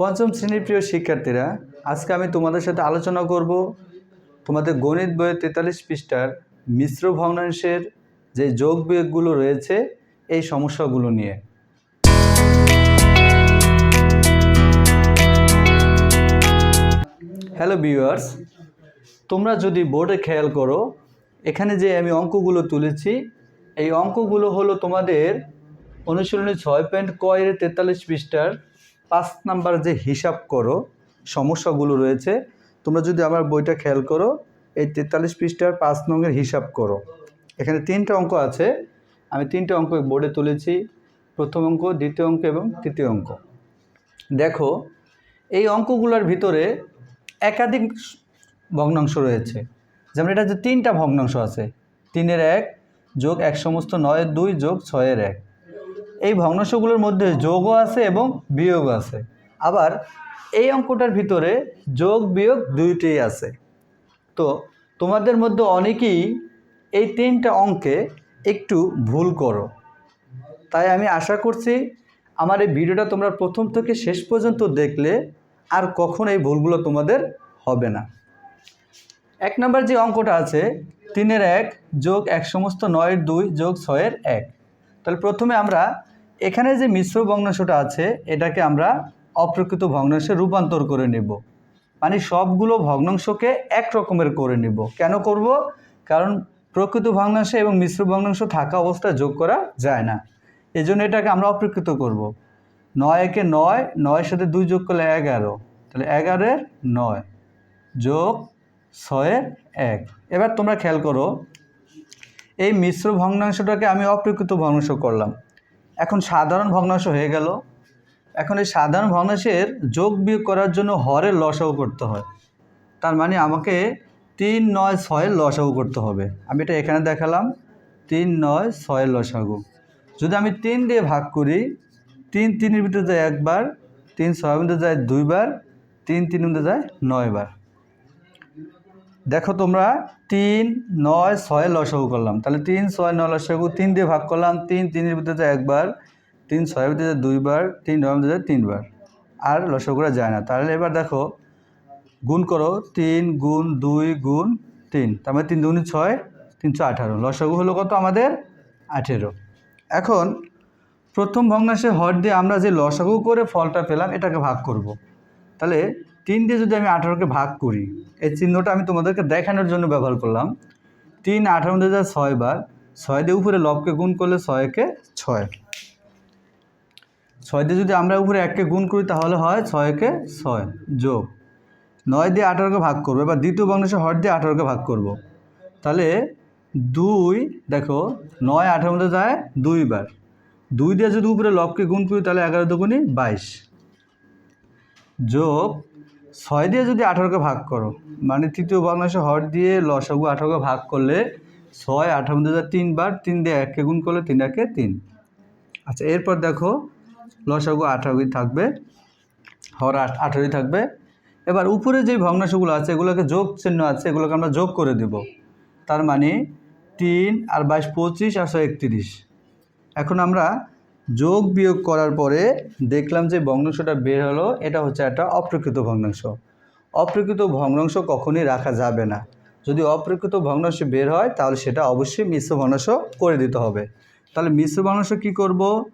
পঞ্চম শ্রেণির প্রিয় শিক্ষার্থীরা, আজকে আমি তোমাদের সাথে আলোচনা করব তোমাদের গণিত বইয়ের তেতাল্লিশ পৃষ্ঠার মিশ্র ভগ্নাংশের যে যোগ বিয়োগগুলো রয়েছে, এই সমস্যাগুলো নিয়ে। হ্যালো ভিউয়ার্স তোমরা যদি বোর্ডে খেয়াল করো, এখানে যে আমি অঙ্কগুলো তুলেছি, এই অঙ্কগুলো হলো তোমাদের অনুশীলনী ছয় পয়েন্ট কয়ের তেতাল্লিশ পৃষ্ঠার পাঁচ নাম্বার যে হিসাব করো, সমস্যাগুলো রয়েছে, তোমরা যদি আমার বইটা খেয়াল করো, এই তেতাল্লিশ পৃষ্ঠার পাঁচ নঙ্গের হিসাব করো। এখানে তিনটা অঙ্ক আছে, আমি তিনটে অঙ্ক বোর্ডে তুলেছি, প্রথম অঙ্ক, দ্বিতীয় অঙ্ক এবং তৃতীয় অঙ্ক। দেখো, এই অঙ্কগুলোর ভিতরে একাধিক ভগ্নাংশ রয়েছে। যেমন এটা যে তিনটা ভগ্নাংশ আছে, তিনের এক যোগ এক সমস্ত নয়ের দুই যোগ ছয়ের এক। এই ভগ্নাংশগুলোর মধ্যে যোগও আছে এবং বিয়োগও আছে। আবার এই অঙ্কটার ভিতরে যোগ, বিয়োগ দুইটাই আছে। তো তোমাদের মধ্যে অনেকেই এই তিনটা অঙ্কে একটু ভুল করো। তাই আমি আশা করছি আমার এই ভিডিওটা তোমরা প্রথম থেকে শেষ পর্যন্ত দেখলে আর কখন এই ভুলগুলো তোমাদের হবে না। এক নম্বর যে অঙ্কটা আছে, তিনের এক যোগ এক সমস্ত নয়ের দুই যোগ ছয়ের এক। তাহলে প্রথমে আমরা এখানে যে মিশ্র ভগ্নাংশটা আছে, এটাকে আমরা অপ্রকৃত ভগ্নাংশে রূপান্তর করে নেব। মানে সবগুলো ভগ্নাংশকে এক রকমের করে নেব। কেন করব? কারণ প্রকৃত ভগ্নাংশ এবং মিশ্র ভগ্নাংশ থাকা অবস্থায় যোগ করা যায় না। এই জন্য এটাকে আমরা অপ্রকৃত করব। নয় একে নয়, নয়ের সাথে দুই যোগ করলে এগারো। তাহলে এগারোর নয় যোগ ছয়ের এক। এবার তোমরা খেয়াল করো, এই মিশ্র ভগ্নাংশটাকে আমি অপ্রকৃত ভগ্নাংশ করলাম। এখন সাধারণ ভগ্নাংশ হয়ে গেল। এখন এই সাধারণ ভগ্নাংশের যোগ বিয়োগ করার জন্য হরের লসাও করতে হয়। তার মানে আমাকে তিন নয় ছয়ের লসাগু করতে হবে। আমি এটা এখানে দেখালাম। তিন নয় ছয়ের লসাগু। যদি আমি তিন দিয়ে ভাগ করি, তিন তিনের ভিতরে যায় একবার, তিন ছয়ের মধ্যে যায় দুইবার, তিন তিনের মধ্যে যায় নয়বার। দেখো তোমরা তিন, নয়, ছয় লসাগু করলাম। তাহলে তিন, ছয়, নয় লসাগু, তিন দিয়ে ভাগ করলাম। তিন, তিনের ভিতরে একবার, তিন, ছয়ের ভিতরে দুইবার, তিন মধ্যে যায় তিনবার। আর লসাগুরা যায় না। তাহলে এবার দেখো, গুণ করো, তিন গুণ দুই গুণ তিন। তার মানে তিন দুগুণে ছয়, তিনশো আঠারো। লসাগু হলো কত? আমাদের আঠেরো। এখন প্রথম ভগ্নাংশে হর দিয়ে আমরা যে লসাগু করে ফলটা পেলাম, এটাকে ভাগ করব। তাহলে তিন দিয়ে যদি আমি আঠারোকে ভাগ করি, এই চিহ্নটা আমি তোমাদেরকে দেখানোর জন্য ব্যবহার করলাম। তিন আঠারো মধ্যে যায় ছয় বার, ছয় দিয়ে উপরে লবকে গুণ করলে ছয়কে ছয়। ছয় দিয়ে যদি আমরা উপরে এককে গুণ করি, তাহলে হয় ছয়কে ছয় যোগ। নয় দিয়ে আঠারোকে ভাগ করব, এবার দ্বিতীয় ভগ্নাংশে হর দিয়ে আঠারোকে ভাগ করব। তাহলে দুই, দেখো, নয় আঠারো মধ্যে যায় দুইবার দুই দিয়ে যদি উপরে লবকে গুণ করি, তাহলে এগারো দুগুণি বাইশ। যোগ ছয় দিয়ে যদি আঠারোকে ভাগ করো মানে তৃতীয় ভগ্নাংশে হর দিয়ে লসাগু আঠারোকে ভাগ করলে ছয় মধ্যে যায় তিনবার তিন দিয়ে এককে গুণ করলে তিন একে তিন। আচ্ছা এরপর দেখো লসাগু আঠারোই থাকবে, হর আঠারোই থাকবে। এবার উপরে যে ভগ্নাংশগুলো আছে, এগুলোকে যোগ চিহ্ন আছে, এগুলোকে আমরা যোগ করে দেব। তার মানে তিন আর বাইশ পঁচিশ আর ছয় একত্রিশ। এখন আমরা যোগ বিয়োগ করার পরে দেখলাম যে ভগ্নাংশটা বের হলো, এটা হচ্ছে একটা অপ্রকৃত ভগ্নাংশ। অপ্রকৃত ভগ্নাংশ কখনই রাখা যাবে না। যদি অপ্রকৃত ভগ্নাংশ বের হয়, তাহলে সেটা অবশ্যই মিশ্র ভগ্নাংশ করে দিতে হবে। তাহলে মিশ্র ভগ্নাংশ কী করব?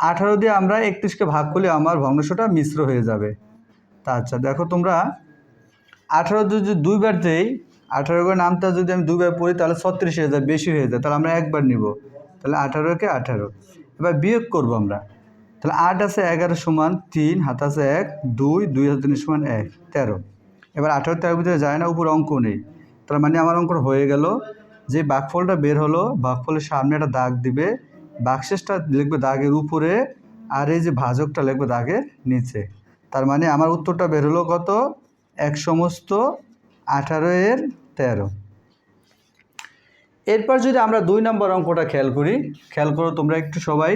আঠারো দিয়ে আমরা একত্রিশকে ভাগ করলে আমার ভগ্নাংশটা মিশ্র হয়ে যাবে। তা আচ্ছা দেখো তোমরা, আঠারো যদি দুইবার দেই, আঠারো করে নামটা যদি আমি দুইবার পড়ি, তাহলে ছত্রিশ হয়ে যায়, বেশি হয়ে যায়, তাহলে আমরা একবার নিব। তাহলে আঠারোকে আঠারো। এবার বিয়োগ করব আমরা। তাহলে আট আছে এগারো সমান তিন হাত আছে এক, দুই দুই হাজার তিন সমান এক, তেরো। এবার আঠারো তেরোর ভিতরে যায় না, উপর অঙ্ক নেই। তার মানে আমার অঙ্ক হয়ে গেল। যে বাঘফলটা বের হলো বাঘফলের সামনে একটা দাগ দিবে। বাক্সেসটা লিখবে দাগের উপরে, আর এই যে ভাজকটা লিখবে দাগের নিচে। তার মানে আমার উত্তরটা বের হলো কত? এক সমস্ত আঠারো এর তেরো। এরপর যদি আমরা দুই নম্বর অঙ্কটা খেয়াল করি, খেয়াল করো তোমরা একটু সবাই।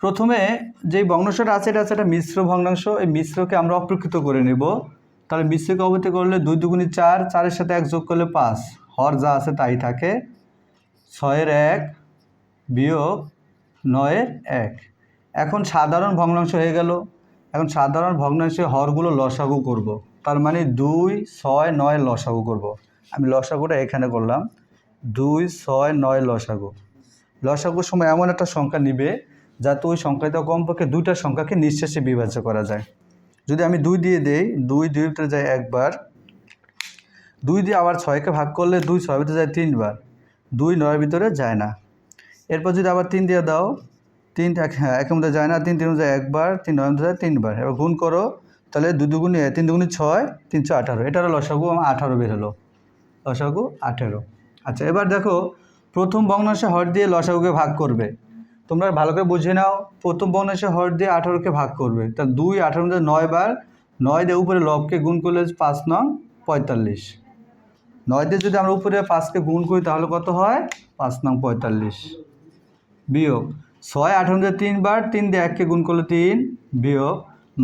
প্রথমে যেই ভগ্নাংশটা আছে, এটা আছে একটা মিশ্র ভগ্নাংশ। এই মিশ্রকে আমরা অপ্রকৃত করে নেব। তাহলে মিশ্রকে অবহিত করলে দুই দুগুণি চার, চারের সাথে এক যোগ করলে পাঁচ। হর যা আছে তাই থাকে। ছয়ের এক বিয়োগ নয়ের এক। এখন সাধারণ ভগ্নাংশ হয়ে গেল। এখন সাধারণ ভগ্নাংশে হরগুলো লসাগু করব। তার মানে দুই, ছয়, নয় লসাগু করব। আমি লসাগুটা এখানে করলাম। দুই, ছয়, নয় লসাগু। লসাগুর সময় এমন একটা সংখ্যা নিবে, যাতে ওই সংখ্যাটা কমপক্ষে দুইটা সংখ্যাকে নিঃশেষে বিভাজ্য করা যায়। যদি আমি দুই দিয়ে দেই, দুই দুই ভিতরে যায় একবার, দুই দিয়ে আবার ছয়কে ভাগ করলে দুই ছয় ভিতরে যায় তিনবার, দুই নয়ের ভিতরে যায় না। এরপর যদি আবার তিন দিয়ে দাও, তিন এক হ্যাঁ একের মধ্যে যায় না, তিন তিন যায় একবার, তিন নয় মধ্যে যায় তিনবার। এবার গুণ করো, তাহলে দুই দুগুণে, তিন দুগুণে ছয় তিনশো আঠারো। এটারও লসাগু আমার আঠারো বের হলো। লসাগু আঠেরো। আচ্ছা এবার দেখো, প্রথম ভগ্নাংশে হর দিয়ে লসাগুকে ভাগ করবে। তোমরা ভালো করে বুঝে নাও, প্রথম ভগ্নাংশে হর দিয়ে আঠারোকে ভাগ করবে। তা দুই, আঠারো মধ্যে নয় বার, নয় দিয়ে উপরে লবকে গুণ করলে পাঁচ নং পঁয়তাল্লিশ। নয় দিয়ে যদি আমরা উপরে পাঁচকে গুণ করি, তাহলে কত হয়? পাঁচ নং পঁয়তাল্লিশ। বিয়োগ, ছয়, আঠারো দিয়ে তিনবার তিন দিয়ে এককে গুণ করলে তিন, বিয়োগ,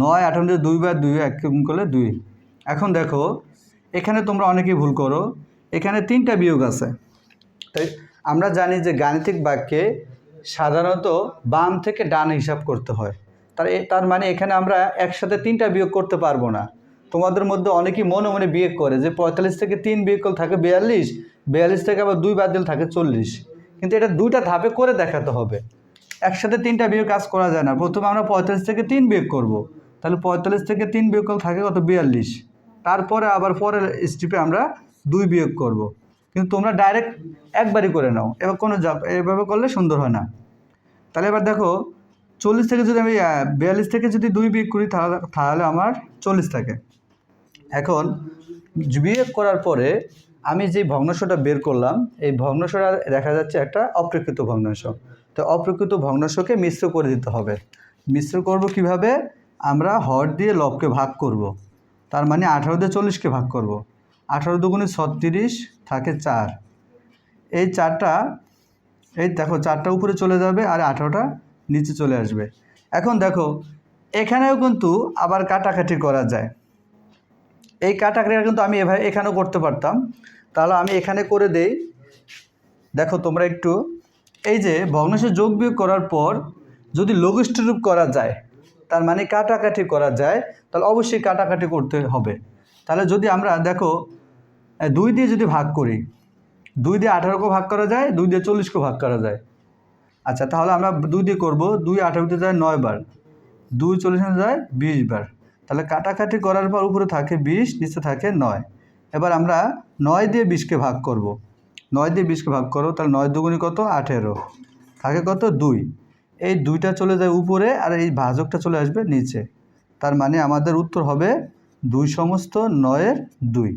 নয়, আঠারো দিয়ে দুইবার দুই এককে গুণ করলে দুই। এখন দেখো, এখানে তোমরা অনেকেই ভুল করো। এখানে তিনটা বিয়োগ আছে। তাই আমরা জানি যে গাণিতিক বাক্যে সাধারণত বাম থেকে ডান হিসাব করতে হয়। তার তার মানে এখানে আমরা একসাথে তিনটা বিয়োগ করতে পারব না। তোমাদের মধ্যে অনেকেই মনে মনে বিয়োগ করে যে পঁয়তাল্লিশ থেকে তিন বিয়োগ করলে থাকে বিয়াল্লিশ বিয়াল্লিশ থেকে আবার দুই বাদ দিলে থাকে চল্লিশ। কিন্তু এটা দুইটা ধাপে করে দেখাতে হবে। একসাথে তিনটা বিয়োগ কাজ করা যায় না। প্রথমে আমরা পঁয়তাল্লিশ থেকে তিন বিয়োগ করব। তাহলে পঁয়তাল্লিশ থেকে তিন বিয়োগ করলে থাকে কত? বিয়াল্লিশ। তারপরে আবার পরের স্টিপে আমরা দুই বিয়োগ করব। কিন্তু তোমরা ডাইরেক্ট একবারই করে নাও এবার কোনো এভাবে করলে সুন্দর হয় না তাহলে এবার দেখো, চল্লিশ থেকে যদি আমি বিয়াল্লিশ থেকে যদি দুই বিয়োগ করি তাহলে তাহলে আমার চল্লিশ থাকে এখন বিয়োগ করার পরে আমি যে ভগ্নাংশটা বের করলাম, এই ভগ্নাংশটা দেখা যাচ্ছে একটা অপ্রকৃত ভগ্নাংশ তো অপ্রকৃত ভগ্নাংশকে মিশ্র করে দিতে হবে মিশ্র করব কীভাবে আমরা হর দিয়ে লবকে ভাগ করব। তার মানে আঠারো দিয়ে চল্লিশকে ভাগ করব। আঠারো দুগুণে ছত্রিশ থাকে চার। এই চারটা, এই দেখো চারটা উপরে চলে যাবে আর আঠারোটা নিচে চলে আসবে। এখন দেখো, এখানেও কিন্তু আবার কাটাকাটি করা যায়। এই কাটাকাটিটা কিন্তু আমি এভাবে এখানেও করতে পারতাম। তাহলে আমি এখানে করে দেই। দেখো তোমরা একটু, এই যে ভগ্নাংশ যোগ বিয়োগ করার পর যদি লঘিষ্ঠ রূপ করা যায়, তার মানে কাটাকাটি করা যায়, তাহলে অবশ্যই কাটাকাটি করতে হবে। তাহলে যদি আমরা দেখো দুই দিয়ে যদি ভাগ করি, দুই দিয়ে আঠারোকে ভাগ করা যায়, দুই দিয়ে চল্লিশকে ভাগ করা যায়। আচ্ছা তাহলে আমরা দুই দিয়ে করব, দুই আঠারোতে যায় নয় বার। দুই চল্লিশে যায় বিশ বার। তাহলে কাটাকাটি করার পর উপরে থাকে বিশ, নিচে থাকে নয়। এবার আমরা নয় দিয়ে বিশকে ভাগ করব। নয় দিয়ে বিশকে ভাগ করো, তাহলে নয় দুগুণি কত? আঠেরো। থাকে কত? দুই। এই দুইটা চলে যায় উপরে, আর এই ভাজকটা চলে আসবে নিচে। তার মানে আমাদের উত্তর হবে দুই সমস্ত নয়ের দুই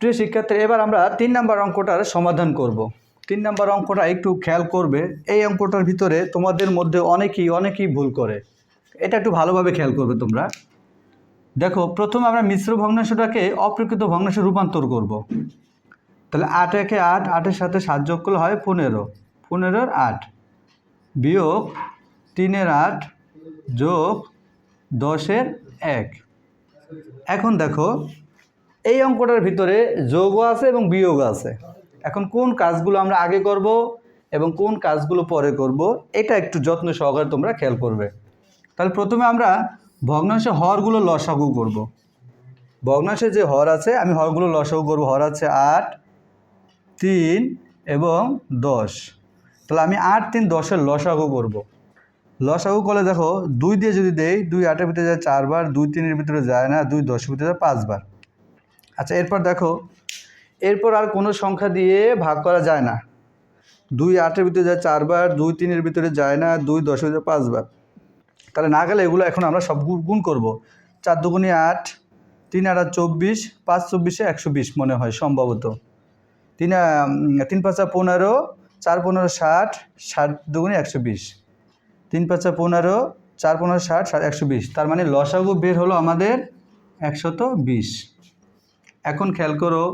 প্রিয় শিক্ষার্থী, এবার আমরা তিন নাম্বার অঙ্কটার সমাধান করব। তিন নাম্বার অঙ্কটা একটু খেয়াল করবে, এই অঙ্কটার ভিতরে তোমাদের মধ্যে অনেকেই অনেকেই ভুল করে এটা একটু ভালোভাবে খেয়াল করবে তোমরা দেখো, প্রথম আমরা মিশ্র ভগ্নাংশটাকে অপ্রকৃত ভগ্নাংশে রূপান্তর করব। তাহলে আট একে আট, আটের সাথে সাত যোগ করলে হয় পনেরো পনেরোর আট বিয়োগ তিনের আট যোগ দশের এক এখন দেখো, এই অঙ্কটার ভিতরে যোগও আছে এবং বিয়োগ আছে এখন কোন কাজগুলো আমরা আগে করব এবং কোন কাজগুলো পরে করব, এটা একটু যত্ন সহকারে তোমরা খেয়াল করবে তাহলে প্রথমে আমরা ভগ্নাংশে হরগুলো লসাগু করব। ভগ্নাংশে যে হর আছে, আমি হরগুলো লসাগু করব, হর আছে আট, তিন এবং দশ তাহলে আমি আট, তিন, দশের লসাগু করব। লসাগু করলে দেখো দুই দিয়ে যদি দেই, দুই আটের ভিতরে যায় চারবার, দুই তিনের ভিতরে যায় না, দুই দশের ভিতরে যায় পাঁচবার। আচ্ছা এরপর দেখো, এরপর আর কোনো সংখ্যা দিয়ে ভাগ করা যায় না। দুই আটের ভিতরে যায় চারবার, দুই তিনের ভিতরে যায় না, দুই দশের ভিতরে পাঁচবার। তাহলে না গেলে এগুলো এখন আমরা সব গুণ করব। চার দুগুণে আট, তিন আট আর চব্বিশ, পাঁচ চব্বিশে একশো বিশ মনে হয় সম্ভবত। তিন তিন পাঁচা পনেরো, চার পনেরো ষাট ষাট দুগুণে একশো বিশ। তিন পাঁচা পনেরো, চার পনেরো ষাট ষাট একশো বিশ। তার মানে লসাগু বের হলো আমাদের একশত বিশ। এখন খেয়াল করো,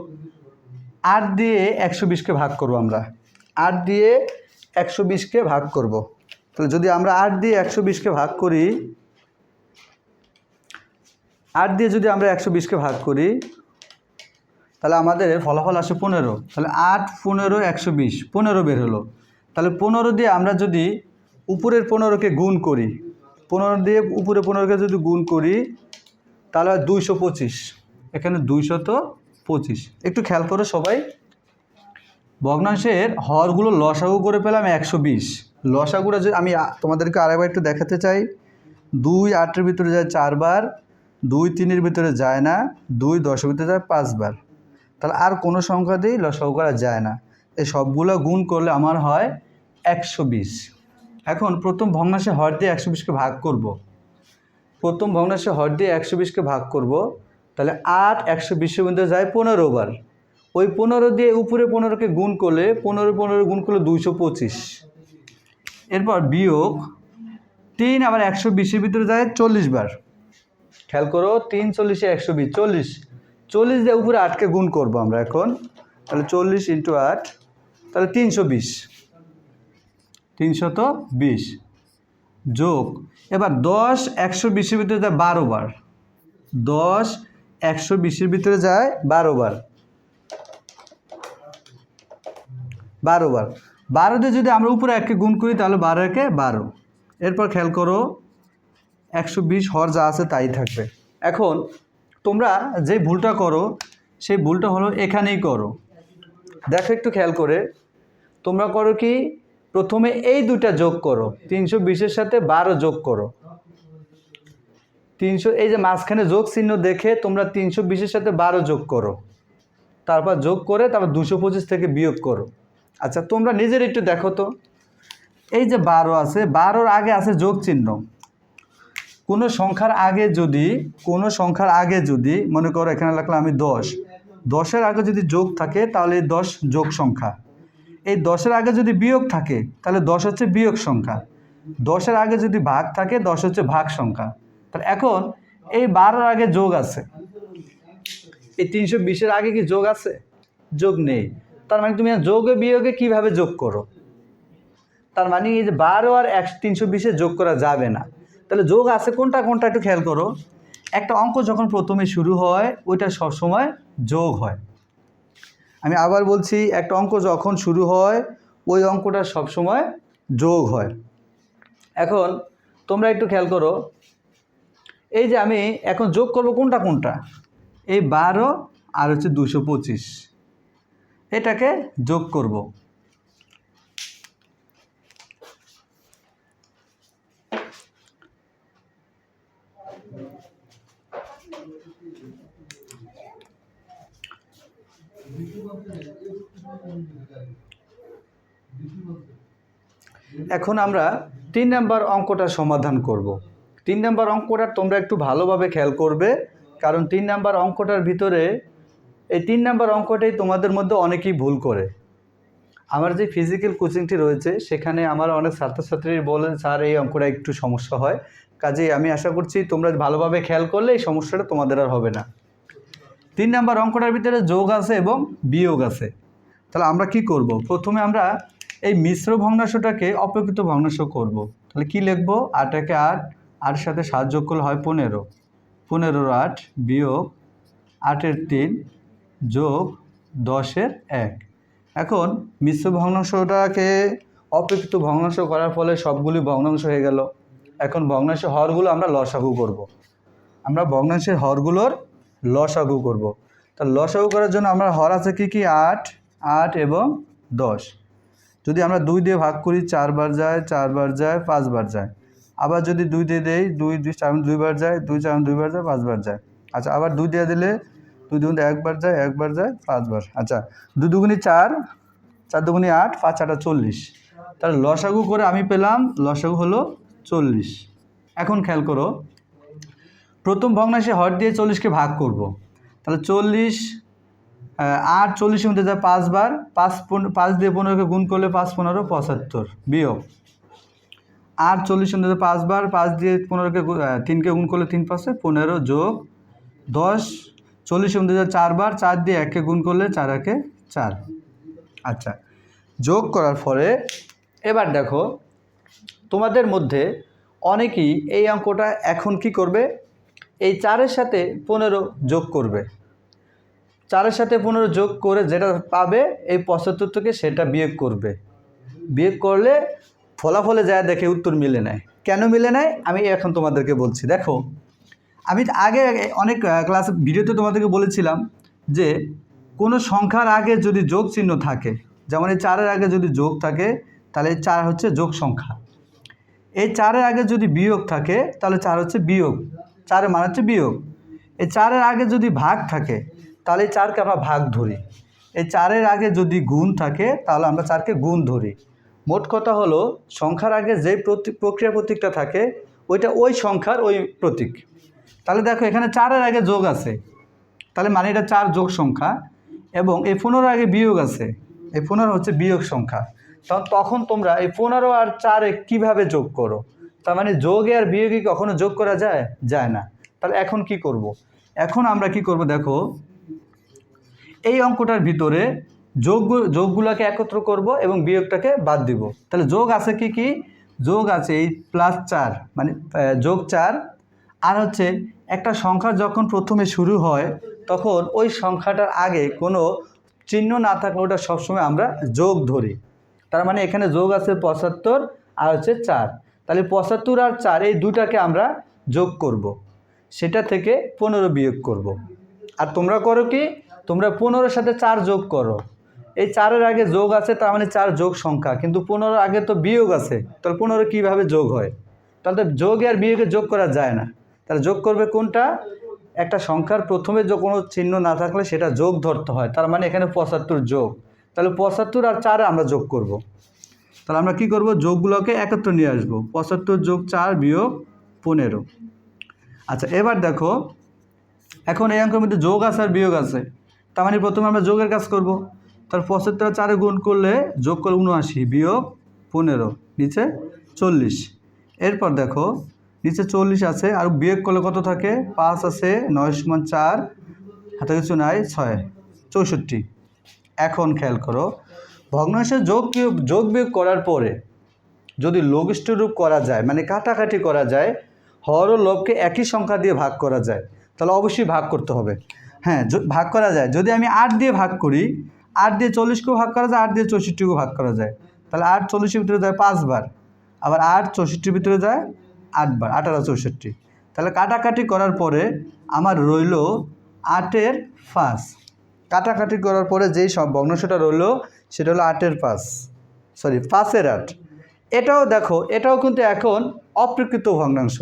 আট দিয়ে একশো বিশকে ভাগ করব আমরা। আট দিয়ে একশো বিশকে ভাগ করব। তাহলে যদি আমরা আট দিয়ে একশো বিশকে ভাগ করি, আট দিয়ে যদি আমরা একশো বিশকে ভাগ করি, তাহলে আমাদের ফলাফল আসে পনেরো। তাহলে আট, পনেরো, একশো বিশ, পনেরো বের হলো। তাহলে পনেরো দিয়ে আমরা যদি উপরের পনেরোকে গুণ করি। পনেরো দিয়ে উপরে পনেরোকে যদি গুণ করি, তাহলে হয় দুইশো পঁচিশ। এখানে দুইশত পঁচিশ। একটু খেয়াল করো সবাই। ভগ্নাংশের হরগুলো লসাগু করে পেলাম একশো বিশ। লসাগুটা যে আমি তোমাদেরকে আরেকবার একটু দেখাতে চাই। দুই আটের ভিতরে যায় চারবার, দুই তিনের ভিতরে যায় না, দুই দশের ভিতরে যায় পাঁচবার। তাহলে আর কোনো সংখ্যা দিয়েই লসাগু করা যায় না। এই সবগুলো গুণ করলে আমার হয় একশো বিশ। এখন প্রথম ভগ্নাংশে হর দিয়ে একশো বিশকে ভাগ করব। প্রথম ভগ্নাংশে হর দিয়ে একশো বিশকে ভাগ করব। তাহলে আট একশো বিশের মধ্যে যায় পনেরো বার। ওই পনেরো দিয়ে উপরে পনেরোকে গুণ করলে পনেরো পনেরো গুণ করলে দুইশো পঁচিশ। এরপর বিয়োগ তিন আবার একশো বিশের ভিতরে যায় চল্লিশ বার। খেয়াল করো, তিন চল্লিশে একশো বিশ, চল্লিশ। চল্লিশ দিয়ে উপরে আটকে গুণ করব আমরা এখন। তাহলে চল্লিশ ইন্টু আট, তাহলে তিনশো বিশ। তিনশত বিশ। যোগ, এবার দশ একশো বিশের ভিতরে যায় বারো বার। দশ একশো বিশের ভিতরে যায় বারো বার। বারো বার। বারো দিয়ে যদি আমরা উপরে একে গুণ করি, তাহলে বারো একে বারো। এরপর খেয়াল করো, একশো বিশ হর যা আছে তাই থাকবে। এখন তোমরা যে ভুলটা করো, সেই ভুলটা হলো এখানেই করো। দেখো একটু খেয়াল করে। তোমরা করো কি প্রথমে এই দুটা যোগ করো। তিনশো বিশের সাথে বারো যোগ করো। তিনশো, এই যে মাঝখানে যোগ চিহ্ন দেখে তোমরা তিনশো বিশের সাথে বারো যোগ করো। তারপর যোগ করে তারপর দুশো পঁচিশ থেকে বিয়োগ করো। আচ্ছা তোমরা নিজের একটু দেখো তো। এই যে বারো আছে, বারোর আগে আছে যোগ চিহ্ন। কোনো সংখ্যার আগে যদি, কোনো সংখ্যার আগে যদি, মনে করো এখানে লিখলাম আমি দশ। দশের আগে যদি যোগ থাকে, তাহলে দশ যোগ সংখ্যা। এই দশের আগে যদি বিয়োগ থাকে, তাহলে দশ হচ্ছে বিয়োগ সংখ্যা। দশের আগে যদি ভাগ থাকে, দশ হচ্ছে ভাগ সংখ্যা। তাহলে এখন এই বারোর আগে যোগ আছে। এই তিনশো বিশের আগে কি যোগ আছে? যোগ নেই। তার মানে তুমি যোগে বিয়োগে কীভাবে যোগ করো? তার মানে এই যে বারো আর এক, তিনশো বিশে যোগ করা যাবে না। তাহলে যোগ আছে কোনটা কোনটা একটু খেয়াল করো। একটা অঙ্ক যখন প্রথমে শুরু হয়, ওইটা সবসময় যোগ হয়। আমি আবার বলছি, একটা অঙ্ক যখন শুরু হয়, ওই অঙ্কটা সবসময় যোগ হয়। এখন তোমরা একটু খেয়াল করো, এই যে আমি এখন যোগ করব কোনটা কোনটা? এই বারো আর হচ্ছে দুশো পঁচিশ। এটাকে যোগ করব। এখন আমরা তিন নাম্বার অঙ্কটা সমাধান করব। তিন নাম্বার অঙ্কটা তোমরা একটু ভালোভাবে খেয়াল করবে, কারণ তিন নাম্বার অঙ্কটার ভিতরে এই তিন নাম্বার অঙ্কটাই তোমাদের মধ্যে অনেকেই ভুল করে। আমার যে ফিজিক্যাল কোচিংটি রয়েছে, সেখানে আমার অনেক ছাত্রছাত্রী বলেন, স্যার, এই অঙ্কটা একটু সমস্যা হয়। কাজেই আমি আশা করছি তোমরা ভালোভাবে খেয়াল করলে এই সমস্যাটা তোমাদের আর হবে না। তিন নাম্বার অঙ্কটার ভিতরে যোগ আছে এবং বিয়োগ আছে। তাহলে আমরা কি করব? প্রথমে আমরা এই মিশ্র ভগ্নাংশটাকে অপেক্ষিত ভগ্নাংশ করব। তাহলে কি লিখব? আট একে আট আটের সাথে সাত যোগ করলে হয় পনেরো। পনেরোর আট বিয়োগ আটের তিন যোগ দশের এক। এখন মিশ্র ভগ্নাংশটাকে অপেক্ষিত ভগ্নাংশ করার ফলে সবগুলি ভগ্নাংশ হয়ে গেল। এখন ভগ্নাংশের হরগুলো আমরা লসাগু করব। আমরা ভগ্নাংশের হরগুলোর লসাগু করব। তা লসাগু করার জন্য আমরা হর আছে কি কি? আট আট এবং দশ। যদি আমরা দুই দিয়ে ভাগ করি চারবার যায় চারবার যায় পাঁচবার যায়। আবার যদি দুই দিয়ে দেই, দুই দুই, চার দুইবার যায়, দুই, চার দুইবার যায় পাঁচবার যায়। আচ্ছা আবার দুই দিয়ে দিলে দুই দুগুণে একবার যায় একবার যায় পাঁচবার আচ্ছা দুই দুগুণি চার চার দুগুণি আট, পাঁচ আটা চল্লিশ। তাহলে লসাগু করে আমি পেলাম, লসাগু হলো চল্লিশ। এখন খেয়াল করো প্রথম ভগ্নাংশে হর দিয়ে চল্লিশকে ভাগ করব। তাহলে চল্লিশ আট চল্লিশের মধ্যে যায় পাঁচবার পাঁচ পনেরো পাঁচ দিয়ে পনেরোকে গুণ করলে পাঁচ পনেরো, পঁচাত্তর। বিয়োগ। আট চল্লিশের মধ্যে পাঁচবার পাঁচ দিয়ে পনেরোকে তিনকে গুণ করলে তিন পাঁচে পনেরো যোগ দশ। চল্লিশের মধ্যে যায় চারবার চার দিয়ে এককে গুণ করলে চার একে চার। আচ্ছা যোগ করার ফলে এবার দেখো তোমাদের মধ্যে অনেকেই এই অঙ্কটা এখন কি করবে? এই চারের সাথে পনেরো যোগ করবে। চারের সাথে পনেরো যোগ করে যেটা পাবে, এই পঁচাত্তর থেকে সেটা বিয়োগ করবে। বিয়োগ করলে ফলাফলে যায় দেখে উত্তর মিলে নেয়। কেন মিলে নেয়? আমি এখন তোমাদেরকে বলছি। দেখো, আমি আগে অনেক ক্লাস ভিডিওতে তোমাদেরকে বলেছিলাম যে, কোনো সংখ্যার আগে যদি যোগ চিহ্ন থাকে, যেমন এই চারের আগে যদি যোগ থাকে, তাহলে চার হচ্ছে যোগ সংখ্যা। এই চারের আগে যদি বিয়োগ থাকে, তাহলে চার হচ্ছে বিয়োগ। চারের মান হচ্ছে বিয়োগ। এই চারের আগে যদি ভাগ থাকে, তাহলে এই চারকে আমরা ভাগ ধরি। এই চারের আগে যদি গুণ থাকে, তাহলে আমরা চারকে গুণ ধরি। মোট কথা হলো, সংখ্যার আগে যে প্রক্রিয়া প্রতীকটা থাকে, ওইটা ওই সংখ্যার ওই প্রতীক। তাহলে দেখো, এখানে চারের আগে যোগ আছে। তাহলে মানে এটা চার যোগ সংখ্যা, এবং এই পনেরো আগে বিয়োগ আছে। এই পনেরো হচ্ছে বিয়োগ সংখ্যা। তখন তোমরা এই পনেরো আর চারে কীভাবে যোগ করো? তার মানে যোগে আর বিয়োগে কখনো যোগ করা যায়? যায় না। তাহলে এখন কি করব। এখন আমরা কি করব দেখো? এই অঙ্কটার ভিতরে যোগ, যোগগুলোকে একত্র করব এবং বিয়োগটাকে বাদ দিব। তাহলে যোগ আছে কি কি? যোগ আছে এই প্লাস চার মানে যোগ চার। আর হচ্ছে একটা সংখ্যা যখন প্রথমে শুরু হয়, তখন ওই সংখ্যাটার আগে কোনো চিহ্ন না থাকলে ওটা সবসময় আমরা যোগ ধরি। তার মানে এখানে যোগ আছে পঁচাত্তর, আর হচ্ছে চার। তাহলে পঁচাত্তর আর চার, এই দুটাকে আমরা যোগ করব। সেটা থেকে পনেরো বিয়োগ করব। আর তোমরা করো কি? তোমরা পনেরোর সাথে চার যোগ করো। এই চারের আগে যোগ আছে, তার মানে চার যোগ সংখ্যা। কিন্তু পনেরোর আগে তো বিয়োগ আছে, তাহলে পনেরো কীভাবে যোগ হয়? তাহলে তো যোগে আর বিয়োগে যোগ করা যায় না। তাহলে যোগ করবে কোনটা? একটা সংখ্যার প্রথমে যে কোনো চিহ্ন না থাকলে সেটা যোগ ধরতে হয়, তার মানে এখানে পঁচাত্তর যোগ। তাহলে পঁচাত্তর আর চার আমরা যোগ করব। তাহলে আমরা কি করব? যোগগুলোকে একত্র নিয়ে আসব। পঁচাত্তর যোগ চার বিয়োগ পনেরো। আচ্ছা এবার দেখো, এখন এই অঙ্কের মধ্যে যোগ আছে আর বিয়োগ আছে। তার মানে প্রথমে আমরা যোগের কাজ করব। তার পঁচাত্তর চারে গুণ করলে যোগ করলে উনআশি বিয়োগ পনেরো, নিচে চল্লিশ। এরপর দেখো, নিচে চল্লিশ আছে, আর বিয়োগ করলে কত থাকে? পাঁচ আছে, নয় সমান চার, হাতে কিছু নাই, ছয়, চৌষট্টি। এখন খেয়াল করো ভগ্নাংশের যোগ যোগ বিয়োগ করার পরে যদি লঘিষ্ঠ রূপ করা যায় মানে কাটাকাটি করা যায়, হর ও লবকে একই সংখ্যা দিয়ে ভাগ করা যায়, তাহলে অবশ্যই ভাগ করতে হবে। হ্যাঁ ভাগ করা যায়। যদি আমি আট দিয়ে ভাগ করি, আট দিয়ে চল্লিশকেও ভাগ করা যায়, আট দিয়ে চৌষট্টিকেও ভাগ করা যায়। তাহলে আট চল্লিশের ভিতরে যায় পাঁচবার আবার আট চৌষট্টির ভিতরে যায় আটবার আঠারো চৌষট্টি। তাহলে কাটাকাটি করার পরে আমার রইল আটের পাঁচ কাটাকাটি করার পরে যেই সব ভগ্নাংশটা রইল সেটা হলো আটের পাঁচ। সরি পাঁচের আট। এটাও দেখো, এটাও কিন্তু এখন অপ্রকৃত ভগ্নাংশ।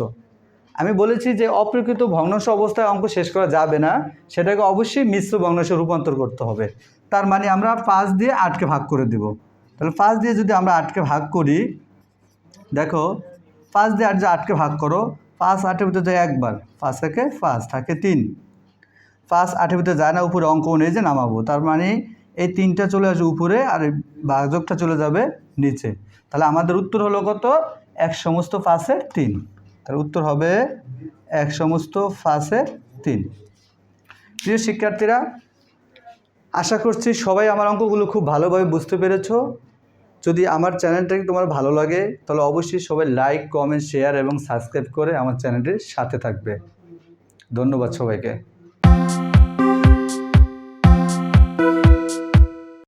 আমি বলেছি যে অপ্রকৃত ভগ্নাংশ অবস্থায় অঙ্ক শেষ করা যাবে না, সেটাকে অবশ্যই মিশ্র ভগ্নাংশে রূপান্তর করতে হবে। তার মানে আমরা পাঁচ দিয়ে আটকে ভাগ করে দেব। তাহলে পাঁচ দিয়ে যদি আমরা আটকে ভাগ করি, দেখো, পাঁচ দিয়ে আট যে আটকে ভাগ করো, পাঁচ আটের ভিতরে যায় একবার। পাঁচ থাকে পাঁচ, থাকে তিন। পাঁচ আটের ভিতরে যায় না, উপরে অঙ্ক নেই যে নামাবো। তার মানে এই তিনটা চলে আসবে উপরে আর ভাগযোগটা চলে যাবে নিচে। তাহলে আমাদের উত্তর হলো কত? এক সমস্ত পাঁচের তিন। তাহলে উত্তর হবে এক সমস্ত পাঁচের তিন। প্রিয় শিক্ষার্থীরা, আশা করছি সবাই আমার অঙ্কগুলো খুব ভালোভাবে বুঝতে পেরেছ। যদি আমার চ্যানেলটাকে তোমার ভালো লাগে, তাহলে অবশ্যই সবাই লাইক, কমেন্ট, শেয়ার এবং সাবস্ক্রাইব করে আমার চ্যানেলটির সাথে থাকবে। ধন্যবাদ সবাইকে।